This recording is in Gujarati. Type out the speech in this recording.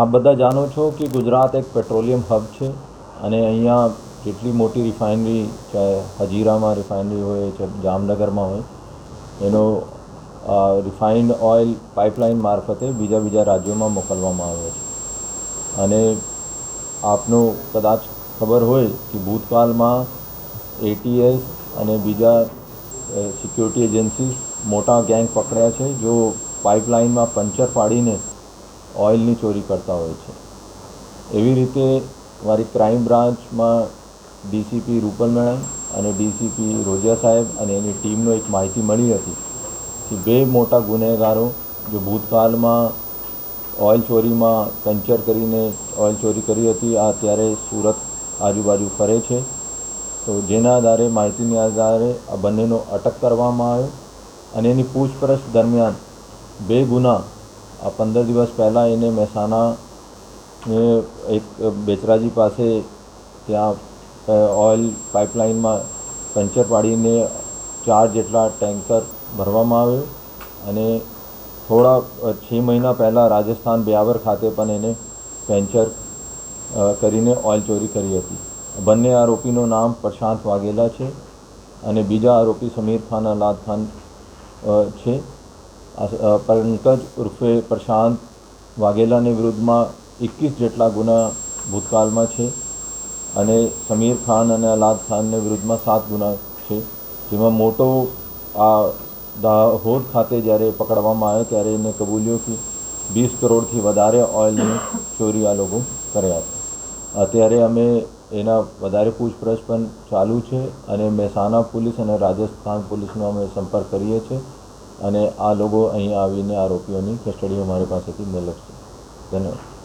આપ બધા જાણો છો કે ગુજરાત એક પેટ્રોલિયમ હબ છે અને અહીંયા જેટલી મોટી રિફાઇનરી, ચાહે હજીરામાં રિફાઇનરી હોય, ચાહે જામનગરમાં હોય, એનો રિફાઇન્ડ ઓઇલ પાઇપલાઇન મારફતે બીજા બીજા રાજ્યોમાં મોકલવામાં આવે છે. અને આપનું કદાચ ખબર હોય કે ભૂતકાળમાં એટીએસ અને બીજા સિક્યોરિટી એજન્સીસ મોટા ગેંગ પકડ્યા છે, જો પાઇપલાઇનમાં પંચર પાડીને ઓઇલની ચોરી કરતા હોય છે. એવી રીતે મારી ક્રાઇમ બ્રાન્ચમાં ડીસીપી રૂપલ મેડમ અને ડીસીપી રોજિયા સાહેબ અને એની ટીમનો એક માહિતી મળી હતી કે બે મોટા ગુનેગારો જો ભૂતકાળમાં ઓઇલ ચોરીમાં પંચર કરીને ઓઇલ ચોરી કરી હતી, આ અત્યારે સુરત આજુબાજુ ફરે છે. તો જેના આધારે માહિતીના આધારે આ બંનેનો અટક કરવામાં આવ્યો અને એની પૂછપરછ દરમિયાન બે ગુના આ પંદર દિવસ પહેલાં એને મહેસાણા એક બેચરાજી પાસે ત્યાં ઓઇલ પાઇપલાઇનમાં પંચર પાડીને ચાર જેટલા ટેન્કર ભરવામાં આવ્યો અને થોડા છ મહિના પહેલાં રાજસ્થાન બ્યાવર ખાતે પણ એને પેન્ચર કરીને ઓઇલ ચોરી કરી હતી. બંને આરોપીનું નામ પ્રશાંત વાઘેલા છે અને બીજા આરોપી સમીર ખાન અલાદ ખાન છે. પંકજ ઉર્ફે પ્રશાંત વાઘેલાની વિરુદ્ધમાં એકવીસ જેટલા ગુના ભૂતકાળમાં છે અને સમીર ખાન અને અલાદ ખાનને વિરુદ્ધમાં સાત ગુના છે. જેમાં મોટો આ દાહોદ ખાતે જ્યારે પકડવામાં આવ્યો ત્યારે એને કબૂલ્યો કે વીસ કરોડથી વધારે ઓઇલની ચોરી આ લોકો કર્યા હતા. અત્યારે અમે એના વધારે પૂછપરછ પણ ચાલુ છે અને મહેસાણા પોલીસ અને રાજસ્થાન પોલીસનો અમે સંપર્ક કરીએ છીએ. અને આ લોકો અહીં આવીને આરોપીઓની કસ્ટડી અમારી પાસેથી મેળવશે. ધન્યવાદ.